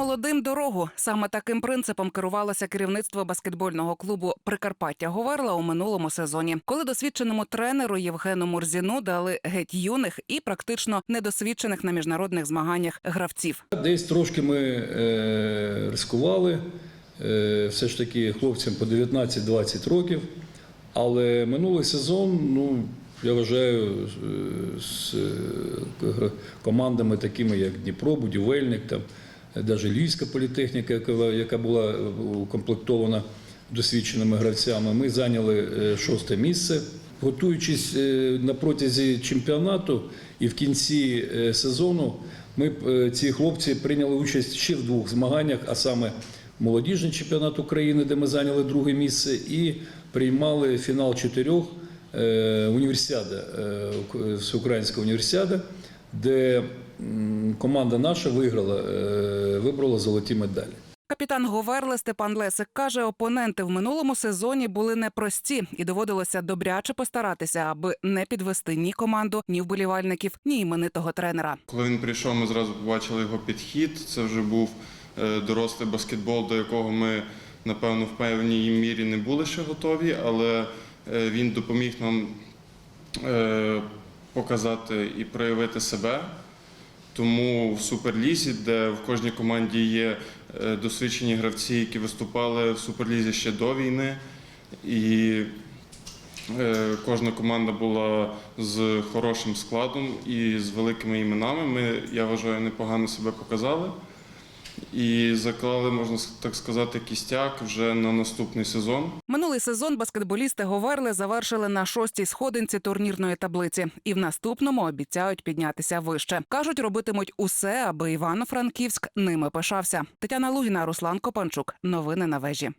Молодим дорогу саме таким принципом керувалося керівництво баскетбольного клубу Прикарпаття Говерла у минулому сезоні, коли досвідченому тренеру Євгену Мурзіну дали геть юних і практично недосвідчених на міжнародних змаганнях гравців. Десь трошки ми е, ризикували. Е, все ж таки хлопцям по 19-20 років. Але минулий сезон, ну, я вважаю, з е, командами такими, як Дніпро, Будівельник, там, навіть Львівська політехніка, яка, була е, укомплектована досвідченими гравцями, ми зайняли е, шосте місце. Готуючись е, на протязі чемпіонату і в кінці сезону, ми ці хлопці прийняли участь ще в двох змаганнях, а саме молодіжний чемпіонат України, де ми зайняли друге місце, і приймали фінал чотирьох універсіада, всеукраїнська універсіада, де команда наша виграла, е, вибрала золоті медалі. Капітан Говерли Степан Лесик каже, опоненти в минулому сезоні були непрості і доводилося добряче постаратися, аби не підвести ні команду, ні вболівальників, ні іменитого тренера. Коли він прийшов, ми зразу побачили його підхід. Це вже був е, дорослий баскетбол, до якого ми, напевно, в певній мірі не були ще готові, але е, він допоміг нам показати і проявити себе. Тому в Суперлізі, де в кожній команді є е, досвідчені гравці, які виступали в Суперлізі ще до війни, і е, кожна команда була з хорошим складом і з великими іменами. Ми, я вважаю, непогано себе показали. І заклали, можна так сказати, кістяк вже на наступний сезон. Минулий сезон баскетболісти Говерли завершили на шостій сходинці турнірної таблиці, і в наступному обіцяють піднятися вище. кажуть, робитимуть усе, аби Івано-Франківськ ними пишався. Тетяна Лугіна, Руслан Копанчук. Новини на вежі.